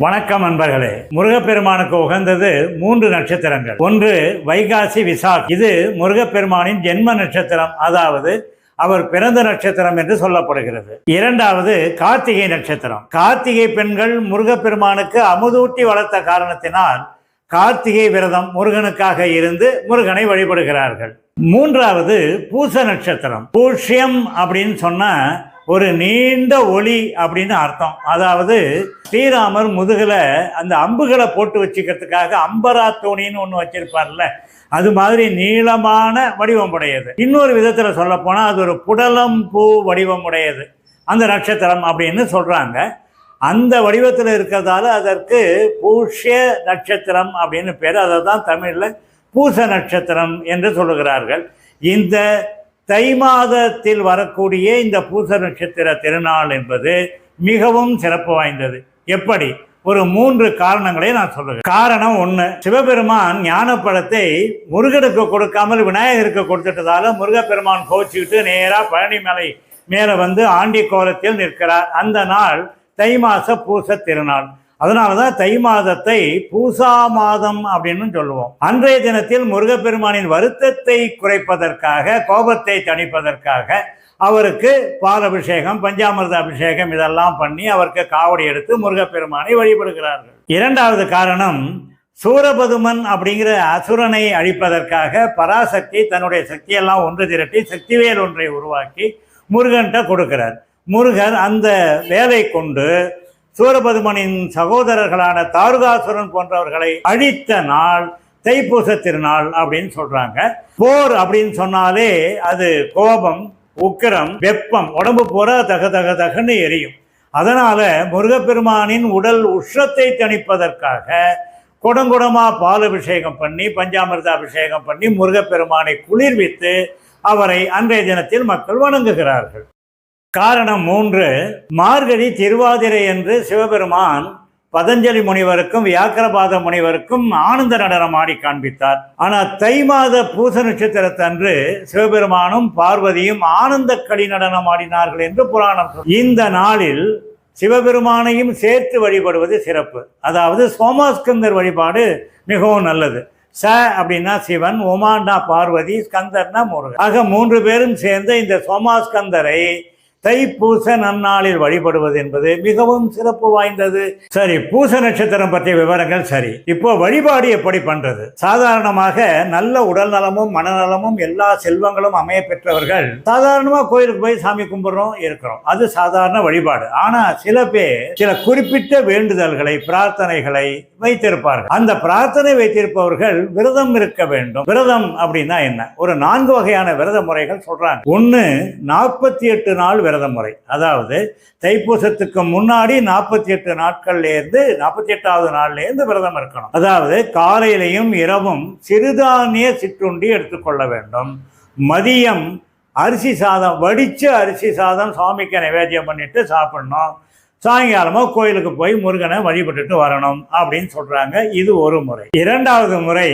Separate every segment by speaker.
Speaker 1: வணக்கம் அன்பர்களே முருகப்பெருமானுக்கு உகந்தது மூன்று நட்சத்திரங்கள். ஒன்று வைகாசி விசாக் இது முருகப்பெருமானின் ஜென்ம நட்சத்திரம். அதாவது அவர் பிறந்த நட்சத்திரம் என்று சொல்லப்படுகிறது. இரண்டாவது கார்த்திகை நட்சத்திரம். கார்த்திகை பெண்கள் முருகப்பெருமானுக்கு அமுதூட்டி வளர்த்த காரணத்தினால் கார்த்திகை விரதம் முருகனுக்காக இருந்து முருகனை வழிபடுகிறார்கள். மூன்றாவது பூச நட்சத்திரம். பூஷ்யம் அப்படின்னு சொன்ன ஒரு நீண்ட ஒளி அப்படின்னு அர்த்தம். அதாவது ஸ்ரீராமர் முதுகில் அந்த அம்புகளை போட்டு வச்சுக்கிறதுக்காக அம்பரா தோணின்னு ஒன்று வச்சிருப்பார்ல அது மாதிரி நீளமான வடிவம் உடையது இன்னொரு விதத்தில் சொல்ல அது ஒரு புடலம் பூ வடிவம் உடையது அந்த நட்சத்திரம் அப்படின்னு சொல்கிறாங்க அந்த வடிவத்தில் இருக்கிறதால அதற்கு பூஷ்ய நட்சத்திரம் அப்படின்னு பேர். அதை தான் தமிழில் பூச நட்சத்திரம் என்று சொல்லுகிறார்கள். இந்த தை மாதத்தில் வரக்கூடிய இந்த பூச நட்சத்திர திருநாள் என்பது மிகவும் சிறப்பு வாய்ந்தது. எப்படி? ஒரு மூன்று காரணங்களை நான் சொல்லுவேன் காரணம் ஒன்று சிவபெருமான் ஞானப்பழத்தை முருகனுக்கு கொடுக்காமல் விநாயகருக்கு கொடுத்துட்டதால முருகப்பெருமான் கோச்சிக்கிட்டு நேராக பழனி மலை மேலே வந்து ஆண்டி கோலத்தில் நிற்கிறார். அந்த நாள் தை மாச பூச திருநாள். அதனால தான் தை மாதத்தை பூசா மாதம் அப்படின்னு சொல்லுவோம். அன்றைய தினத்தில் முருகப்பெருமானின் வருத்தத்தை குறைப்பதற்காக கோபத்தை தணிப்பதற்காக அவருக்கு பால் அபிஷேகம் பஞ்சாமிர்த அபிஷேகம் இதெல்லாம் பண்ணி அவருக்கு காவடி எடுத்து முருகப்பெருமானை வழிபடுகிறார்கள். இரண்டாவது காரணம் சூரபதுமன் அப்படிங்கிற அசுரனை அழிப்பதற்காக பராசக்தி தன்னுடைய சக்தியெல்லாம் ஒன்று திரட்டி சக்திவேல் ஒன்றை உருவாக்கி முருகன்கிட்ட கொடுக்கிறார். முருகன் அந்த வேலை கொண்டு சூரபதுமனின் சகோதரர்களான தாருகாசுரன் போன்றவர்களை அழித்த நாள் தைப்பூச திருநாள் அப்படின்னு சொல்றாங்க. போர் அப்படின்னு சொன்னாலே அது கோபம் உக்கிரம் வெப்பம் உடம்பு பூரா தக தக தகன்னு எரியும். அதனால முருகப்பெருமானின் உடல் உஷ்ணத்தை தணிப்பதற்காக குடங்குடமா பால் அபிஷேகம் பண்ணி பஞ்சாமிர்த அபிஷேகம் பண்ணி முருகப்பெருமானை குளிர்வித்து அவரை அன்றைய தினத்தில் மக்கள் வணங்குகிறார்கள். காரணம் மூன்று. மார்கழி திருவாதிரை என்று சிவபெருமான் பதஞ்சலி முனிவருக்கும் வியாக்கிரபாத முனிவருக்கும் ஆனந்த நடனம் ஆடி காண்பித்தார். ஆனால் தை மாத பூச நட்சத்திரத்தன்று சிவபெருமானும் பார்வதியும் ஆனந்த களி நடனம் ஆடினார்கள் என்று புராணம் இந்த நாளில் சிவபெருமானையும் சேர்த்து வழிபடுவது சிறப்பு. அதாவது சோமாஸ்கந்தர் வழிபாடு மிகவும் நல்லது. ச அப்படின்னா சிவன் உமாண்டா பார்வதி ஸ்கந்தர்னா முருகன். ஆக மூன்று பேரும் சேர்ந்த இந்த சோமாஸ்கந்தரை தைப்பூச நன்னாளில் வழிபடுவது என்பது மிகவும் சிறப்பு வாய்ந்தது. சரி பூச நட்சத்திரம் பற்றிய விவரங்கள் சரி. இப்போ வழிபாடு எப்படி பண்றது? சாதாரணமாக நல்ல உடல் நலமும் மனநலமும் எல்லா செல்வங்களும் அமைய பெற்றவர்கள் சாதாரணமா கோயிலுக்கு போய் சாமி கும்பிடுறோம் இருக்கிறோம். அது சாதாரண வழிபாடு. ஆனா சில பேர் சில குறிப்பிட்ட வேண்டுதல்களை பிரார்த்தனைகளை வைத்திருப்பார்கள். அந்த பிரார்த்தனை வைத்திருப்பவர்கள் விரதம் இருக்க வேண்டும். விரதம் அப்படின்னா என்ன? ஒரு நான்கு வகையான விரத முறைகள் சொல்றாங்க. ஒன்னு நாற்பத்தி எட்டு நாள் விரதம். விரத முறை. அதாவது தைப்பூசத்துக்கு முன்னாடி நாற்பத்தி எட்டு நாட்கள்லேருந்து நாற்பத்தி எட்டாவது நாள்லேருந்து விரதம் இருக்கணும். அதாவது காலையிலையும் இரவும் சிறுதானிய சிற்றுண்டி எடுத்துக்கொள்ள வேண்டும். மதியம் அரிசி சாதம் வடித்து அரிசி சாதம் சுவாமிக்கு நைவேத்தியம் பண்ணிட்டு சாப்பிடணும். சாயங்காலமா கோயிலுக்கு போய் முருகனை வழிபட்டுட்டு வரணும் அப்படின்னு சொல்றாங்க. இது ஒரு முறை. இரண்டாவது முறை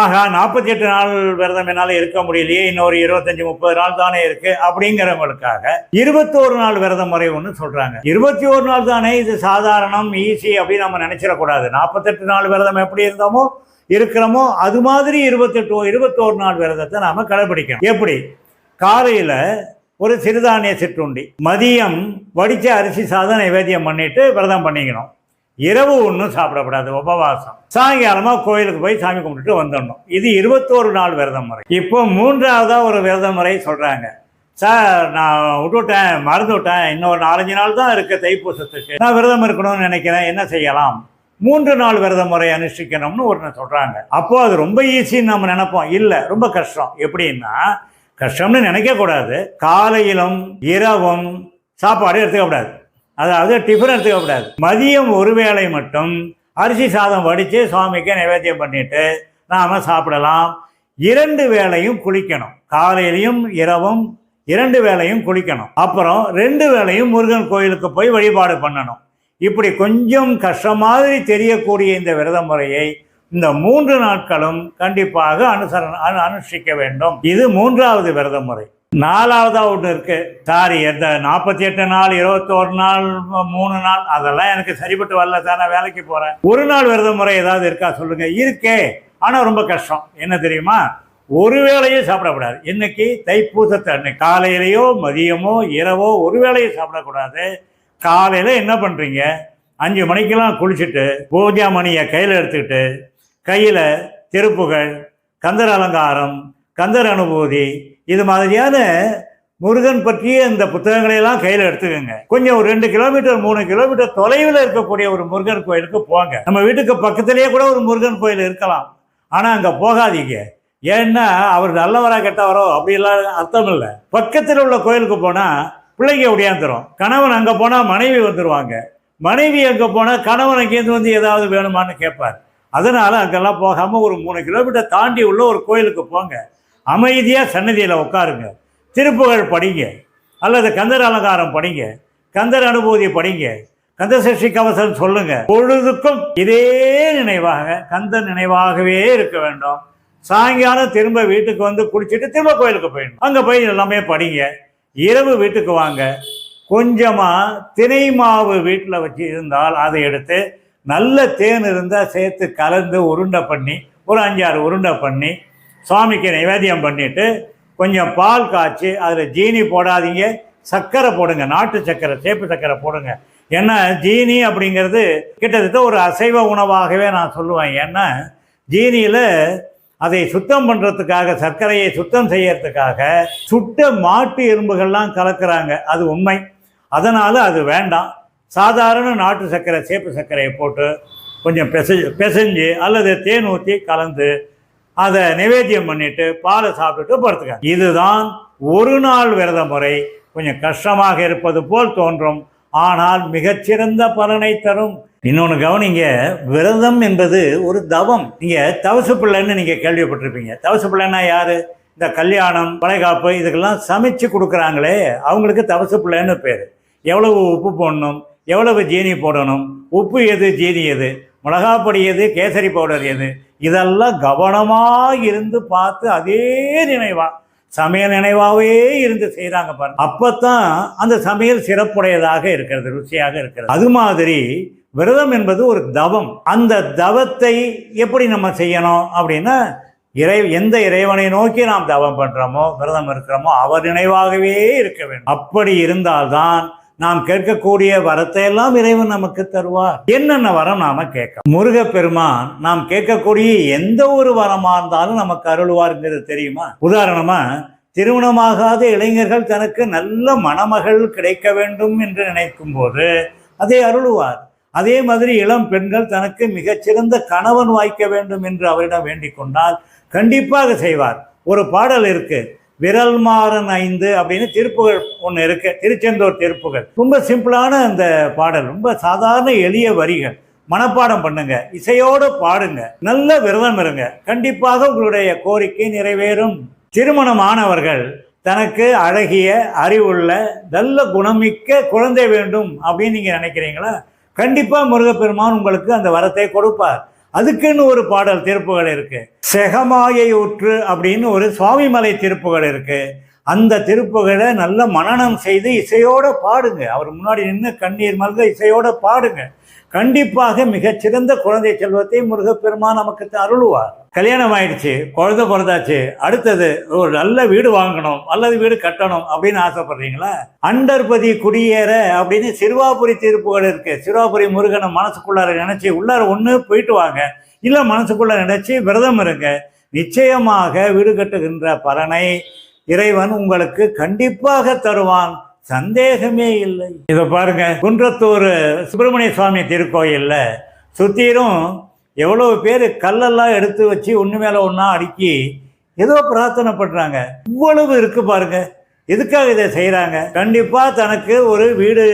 Speaker 1: ஆகா நாற்பத்தி எட்டு நாள் விரதம் என்னால இருக்க முடியலையே இன்னொரு இருபத்தஞ்சு முப்பது நாள் தானே இருக்கு அப்படிங்கிறவங்களுக்காக இருபத்தோரு நாள் விரத முறை ஒன்று சொல்றாங்க. இருபத்தி ஒரு நாள் தானே இது சாதாரணம் ஈஸி அப்படின்னு நம்ம நினைச்சிடக்கூடாது. நாற்பத்தெட்டு நாள் விரதம் எப்படி இருந்தோமோ இருக்கிறோமோ அது மாதிரி இருபத்தெட்டு இருபத்தோரு நாள் விரதத்தை நாம கடைபிடிக்கணும். எப்படி? காலையில ஒரு சிறுதானிய சிற்றுண்டி. மதியம் வடித்த அரிசி சாதம் நைவேத்தியம் பண்ணிட்டு விரதம் பண்ணிக்கணும். இரவு ஒன்றும் சாப்பிடக்கூடாது உபவாசம். சாயங்காலமாக கோயிலுக்கு போய் சாமி கும்பிட்டுட்டு வந்துடணும். இது இருபத்தோரு நாள் விரதம் முறை. இப்போ மூன்றாவதாக ஒரு விரத முறை சொல்கிறாங்க சார் நான் விட்டுவிட்டேன் மறந்து விட்டேன் இன்னொரு நாலஞ்சு நாள் தான் இருக்குது தைப்பூசத்துக்கு. நான் விரதம் இருக்கணும்னு நினைக்கிறேன். என்ன செய்யலாம்? மூன்று நாள் விரத முறை அனுஷ்டிக்கணும்னு ஒன்று சொல்கிறாங்க அப்போது அது ரொம்ப ஈஸின்னு நம்ம நினைப்போம். இல்லை ரொம்ப கஷ்டம். எப்படின்னா கஷ்டம்னு நினைக்கக்கூடாது காலையிலும் இரவும் சாப்பாடு எடுத்துக்கக்கூடாது அதாவது டிஃபன் எடுத்துக்கக்கூடாது மதியம் ஒரு வேளை மட்டும் அரிசி சாதம் வடித்து சுவாமிக்கு நைவேத்தியம் பண்ணிட்டு நாம் சாப்பிடலாம். இரண்டு வேளையும் குளிக்கணும். காலையிலையும் இரவும் இரண்டு வேளையும் குளிக்கணும். அப்புறம் ரெண்டு வேளையும் முருகன் கோயிலுக்கு போய் வழிபாடு பண்ணணும். இப்படி கொஞ்சம் கஷ்டம் மாதிரி தெரியக்கூடிய இந்த விரத முறையை இந்த மூன்று நாட்களும் கண்டிப்பாக அனுசரண அனு- அனுஷ்டிக்க வேண்டும். இது மூன்றாவது விரத முறை நாலாவதா ஒன்று இருக்கு. சாரி எந்த நாற்பத்தி எட்டு நாள் இருபத்தோரு நாள் மூணு நாள் அதெல்லாம் எனக்கு சரிப்பட்டு வரல சார் நான் வேலைக்கு போறேன். ஒரு நாள் விரத முறை ஏதாவது இருக்கா சொல்லுங்க. இருக்கே ஆனா ரொம்ப கஷ்டம். என்ன தெரியுமா? ஒரு வேளையும் சாப்பிடக்கூடாது. இன்னைக்கு தைப்பூசத்தை அன்னைக்கு. காலையிலையோ மதியமோ இரவோ ஒரு வேளையும் சாப்பிடக்கூடாது. காலையில என்ன பண்றீங்க? அஞ்சு மணிக்கெல்லாம் குளிச்சுட்டு பூஜா மணியை கையில் எடுத்துக்கிட்டு கையில் திருப்புகள் கந்தர் அலங்காரம் கந்தர் அனுபூதி இது மாதிரியான முருகன் பற்றிய இந்த புத்தகங்களையெல்லாம் கையில் எடுத்துக்கோங்க. கொஞ்சம் ஒரு ரெண்டு கிலோமீட்டர் மூணு கிலோமீட்டர் தொலைவில் இருக்கக்கூடிய ஒரு முருகன் கோயிலுக்கு போங்க. நம்ம வீட்டுக்கு பக்கத்திலேயே கூட ஒரு முருகன் கோயில் இருக்கலாம். ஆனால் அங்கே போகாதீங்க. ஏன்னா அவர் நல்லவரா கெட்டவரோ அப்படிலாம் அர்த்தம் இல்லை. பக்கத்தில் உள்ள கோயிலுக்கு போனால் பிள்ளைங்க ஒடியாந்துரும் கணவன் அங்கே போனால் மனைவி வந்துடுவாங்க மனைவி அங்கே போனால் கணவன் அங்கேருந்து வந்து ஏதாவது வேணுமான்னு கேட்பார். அதனால் அங்கெல்லாம் போகாமல் ஒரு மூணு கிலோமீட்டர் தாண்டி உள்ள ஒரு கோயிலுக்கு போங்க. அமைதியாக சன்னதியில் உட்காருங்க. திருப்புகழ் படிங்க. அல்லது கந்தர் அலங்காரம் படிங்க. கந்தர் அனுபூதி படிங்க. கந்த சஷ்டி கவசம் சொல்லுங்க. பொழுதுக்கும் இதே நினைவாக கந்த நினைவாகவே இருக்க வேண்டும். சாயங்காலம் திரும்ப வீட்டுக்கு வந்து குடிச்சிட்டு திரும்ப கோயிலுக்கு போயிடணும். அங்கே போய் எல்லாமே படிங்க. இரவு வீட்டுக்கு வாங்க. கொஞ்சமாக தினை மாவு வீட்டில் வச்சு இருந்தால் அதை எடுத்து நல்ல தேன் இருந்தால் சேர்த்து கலந்து உருண்டை பண்ணி ஒரு அஞ்சாறு உருண்டை பண்ணி சுவாமிக்கு நைவேத்தியம் பண்ணிட்டு கொஞ்சம் பால் காய்ச்சி அதில் ஜீனி போடாதீங்க சர்க்கரை போடுங்க நாட்டு சர்க்கரை சேப்பு சர்க்கரை போடுங்க. ஏன்னா ஜீனி அப்படிங்கிறது கிட்டத்தட்ட ஒரு அசைவ உணவாகவே நான் சொல்லுவேன். ஏன்னா ஜீனியில் அதை சுத்தம் பண்ணுறதுக்காக சர்க்கரையை சுத்தம் செய்யறதுக்காக சுட்ட மாட்டு எறும்புகள்லாம் கலக்கிறாங்க. அது உண்மை. அதனால் அது வேண்டாம். சாதாரண நாட்டு சர்க்கரை சேப்பு சர்க்கரையை போட்டு கொஞ்சம் பெசஞ்சு பிசைஞ்சு அல்லது தேன் ஊற்றி கலந்து அதை நிவேத்தியம் பண்ணிட்டு பாலை சாப்பிட்டுட்டு படுத்துக்க இதுதான் ஒரு நாள் விரத முறை. கொஞ்சம் கஷ்டமாக இருப்பது போல் தோன்றும். ஆனால் மிகச்சிறந்த பலனை தரும். இன்னொன்று கவனிங்க விரதம் என்பது ஒரு தவம். நீங்கள் தவசு பிள்ளைன்னு நீங்கள் கேள்விப்பட்டிருப்பீங்க. தவசு பிள்ளைன்னா யாரு? இந்த கல்யாணம் வளைகாப்பு இதுக்கெல்லாம் சமைச்சு கொடுக்குறாங்களே. அவங்களுக்கு தவசு பிள்ளைன்னு பேர். எவ்வளவு உப்பு போடணும்? எவ்வளவு ஜீனி போடணும்? உப்பு எது ஜீனி எது? மிளகாப்பொடி எது கேசரி பவுடர் எது? இதெல்லாம் கவனமாக இருந்து பார்த்து அதே நினைவாக சமையல் நினைவாகவே இருந்து செய்கிறாங்க பாருங்க அப்போத்தான் அந்த சமையல் சிறப்புடையதாக இருக்கிறது ருசியாக இருக்கிறது. அது மாதிரி விரதம் என்பது ஒரு தவம். அந்த தவத்தை எப்படி நம்ம செய்யணும் அப்படின்னா இறை எந்த இறைவனை நோக்கி நாம் தவம் பண்ணுறோமோ விரதம் இருக்கிறோமோ அவர் நினைவாகவே இருக்க வேண்டும். அப்படி இருந்தால்தான் நாம் கேட்கக்கூடிய வரத்தை எல்லாம் இறைவன் நமக்கு தருவார். என்னென்ன வரம் நாம கேட்க முருகப்பெருமான் நாம் கேட்கக்கூடிய எந்த ஒரு வரமா இருந்தாலும் நமக்கு அருள்வாருங்கிறது தெரியுமா? உதாரணமா திருமணமாகாத இளைஞர்கள் தனக்கு நல்ல மணமகள் கிடைக்க வேண்டும் என்று நினைக்கும் போது அதை அருளுவார். அதே மாதிரி இளம் பெண்கள் தனக்கு மிகச்சிறந்த கணவன் வாய்க்க வேண்டும் என்று அவரிடம் வேண்டிக் கொண்டால் கண்டிப்பாக செய்வார். ஒரு பாடல் இருக்குது விரல் மாறன் ஐந்து அப்படின்னு திருப்புகள் ஒன்று இருக்கு. திருச்செந்தூர் திருப்புகள். ரொம்ப சிம்பிளான அந்த பாடல். ரொம்ப சாதாரண எளிய வரிகள். மனப்பாடம் பண்ணுங்க. இசையோடு பாடுங்க. நல்ல விரதம் இருங்க. கண்டிப்பாக உங்களுடைய கோரிக்கை நிறைவேறும். திருமணமானவர்கள் தனக்கு அழகிய அறிவுள்ள நல்ல குணமிக்க குழந்தை வேண்டும் அப்படின்னு நீங்க நினைக்கிறீங்களா? கண்டிப்பா முருகப்பெருமான் உங்களுக்கு அந்த வரத்தை கொடுப்பார். அதுக்குன்னு ஒரு பாடல் திருப்புகள் இருக்கு. செகமாயை ஊற்று அப்படின்னு ஒரு சுவாமிமலை திருப்புகள் இருக்கு. அந்த திருப்புகளை நல்ல மனனம் செய்து இசையோட பாடுங்க. அவர் முன்னாடி நின்று கண்ணீர் மல்க இசையோட பாடுங்க. கண்டிப்பாக மிகச்சிறந்த குழந்தை செல்வத்தை முருகப்பெருமான் நமக்கு அருளுவார் கல்யாணம் ஆயிடுச்சு குழந்த பிறந்தாச்சு அடுத்தது ஒரு நல்ல வீடு வாங்கணும் அல்லது வீடு கட்டணும் அப்படின்னு ஆசைப்படுறீங்களா? அண்டர்பதி குடியேற அப்படின்னு சிறுவாபுரி தீர்ப்புகள் இருக்கு. சிறுவாபுரி முருகனை மனசுக்குள்ளார நினைச்சு உள்ளார ஒன்று போயிட்டு வாங்க. இல்லை மனசுக்குள்ள நினைச்சு விரதம் இருங்க. நிச்சயமாக வீடு கட்டுகின்ற பலனை இறைவன் உங்களுக்கு கண்டிப்பாக தருவான். சந்தேகமே இல்லை. இதை பாருங்க. குன்றத்தூர் சுப்பிரமணிய சுவாமி திருக்கோயில்ல சுத்திரும் எவ்வளவு பேர் கல்லெல்லாம் எடுத்து வச்சு ஒன்று மேலே ஒன்றா அடுக்கி ஏதோ பிரார்த்தனை பண்ணுறாங்க இவ்வளவு இருக்கு பாருங்க. எதுக்காக இதை செய்கிறாங்க கண்டிப்பாக தனக்கு ஒரு வீடு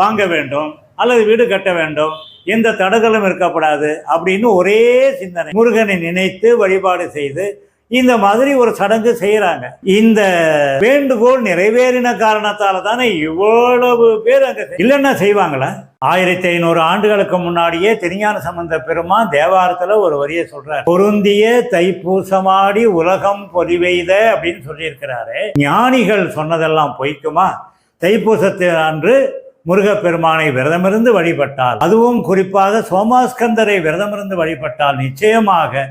Speaker 1: வாங்க வேண்டும் அல்லது வீடு கட்ட வேண்டும். எந்த தடங்களும் இருக்கப்படாது அப்படின்னு ஒரே சிந்தனை. முருகனை நினைத்து வழிபாடு செய்து இந்த மாதிரி ஒரு சடங்கு செய்யறாங்க. இந்த வேண்டுகோள் நிறைவேறின காரணத்தால தானே இவ்வளவு பேர் அங்க இல்லைன்னா செய்வாங்களா? ஆயிரத்தி ஐநூறு ஆண்டுகளுக்கு முன்னாடியே திருஞான சம்பந்த பெருமா தேவாரத்துல ஒரு வரியை சொல்கிறார் பொருந்திய தைப்பூசமாடி உலகம் பொறிவெய்த அப்படின்னு சொல்லியிருக்கிறாரு. ஞானிகள் சொன்னதெல்லாம் பொய்க்குமா? தைப்பூசத்து அன்று முருகப்பெருமானை விரதமிருந்து வழிபட்டால் அதுவும் குறிப்பாக சோமாஸ்கந்தரை விரதமிருந்து வழிபட்டால் நிச்சயமாக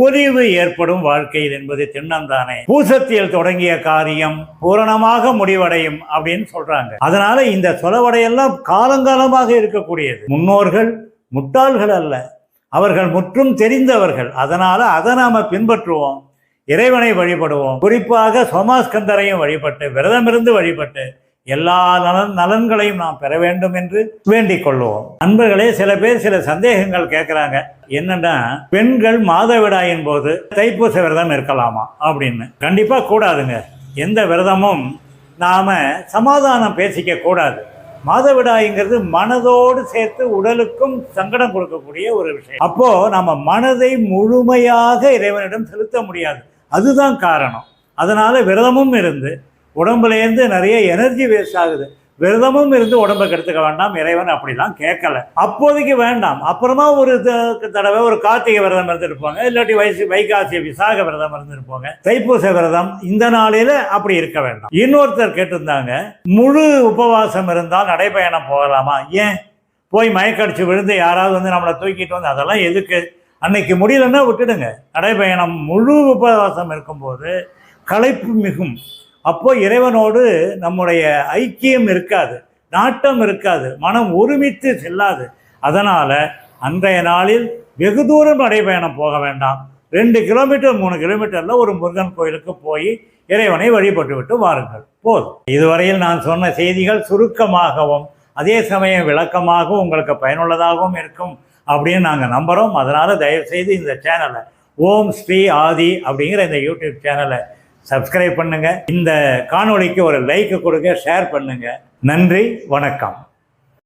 Speaker 1: பொலிவு ஏற்படும் வாழ்க்கையில் என்பது திண்ணம்தானே பூசத்தில் தொடங்கிய காரியம் பூரணமாக முடிவடையும் அப்படின்னு சொல்றாங்க. அதனால இந்த சொலவடையெல்லாம் காலங்காலமாக இருக்கக்கூடியது. முன்னோர்கள் முட்டாள்கள் அல்ல. அவர்கள் முற்றும் தெரிந்தவர்கள். அதனால அதை நாம பின்பற்றுவோம். இறைவனை வழிபடுவோம். குறிப்பாக சோமாஸ்கந்தரையும் வழிபட்டு விரதமிருந்து வழிபட்டு எல்லா நலன் நலன்களையும் நாம் பெற வேண்டும் என்று வேண்டிக் கொள்வோம். அன்பர்களே சில பேர் சில சந்தேகங்கள் கேட்குறாங்க. என்னன்னா பெண்கள் மாதவிடாயின் போது தைப்பூச விரதம் இருக்கலாமா அப்படின்னு. கண்டிப்பா கூடாதுங்க. எந்த விரதமும் நாம சமாதானம் பேசிக்க கூடாது. மாதவிடாய்ங்கிறது மனதோடு சேர்த்து உடலுக்கும் சங்கடம் கொடுக்கக்கூடிய ஒரு விஷயம். அப்போ நம்ம மனதை முழுமையாக இறைவனிடம் செலுத்த முடியாது. அதுதான் காரணம். அதனால விரதமும் இருந்து உடம்புலேருந்து நிறைய எனர்ஜி வேஸ்ட் ஆகுது. விரதமும் இருந்து உடம்பை கெடுத்துக்க வேண்டாம். இறைவன் அப்படிலாம் கேட்கல. அப்போதைக்கு வேண்டாம். அப்புறமா ஒரு தடவை ஒரு கார்த்திகை விரதம் இருந்திருப்பாங்க. இல்லாட்டி வயசு வைகாசி விசாக விரதம் இருந்திருப்பாங்க. தைப்பூச விரதம் இந்த நாளில அப்படி இருக்க வேண்டாம். இன்னொருத்தர் கேட்டிருந்தாங்க முழு உபவாசம் இருந்தால் நடைபயணம் போகலாமா? ஏன்? போய் மயக்கடிச்சு விழுந்து யாராவது வந்து நம்மளை தூக்கிட்டு வந்து அதெல்லாம் எதுக்கு? அன்னைக்கு முடியலன்னா விட்டுடுங்க. நடைபயணம் முழு உபவாசம் இருக்கும்போது களைப்பு மிகும். அப்போ இறைவனோடு நம்முடைய ஐக்கியம் இருக்காது நாட்டம் இருக்காது மனம் ஒருமித்து செல்லாது. அதனால் அன்றைய நாளில் வெகு தூரம் நடைபயணம் போக வேண்டாம். ரெண்டு கிலோமீட்டர் மூணு கிலோமீட்டரில் ஒரு முருகன் கோயிலுக்கு போய் இறைவனை வழிபட்டு விட்டு வாருங்கள். போதும். இதுவரையில் நான் சொன்ன செய்திகள் சுருக்கமாகவும் அதே சமயம் விளக்கமாகவும் உங்களுக்கு பயனுள்ளதாகவும் இருக்கும் அப்படின்னு நாங்கள் நம்புகிறோம் அதனால் தயவுசெய்து இந்த சேனலை ஓம் ஸ்ரீ ஆதி அப்படிங்கிற இந்த யூடியூப் சேனலை சப்ஸ்கிரைப் பண்ணுங்க. இந்த காணொளிக்கு ஒரு லைக் கொடுங்க ஷேர் பண்ணுங்க. நன்றி வணக்கம்.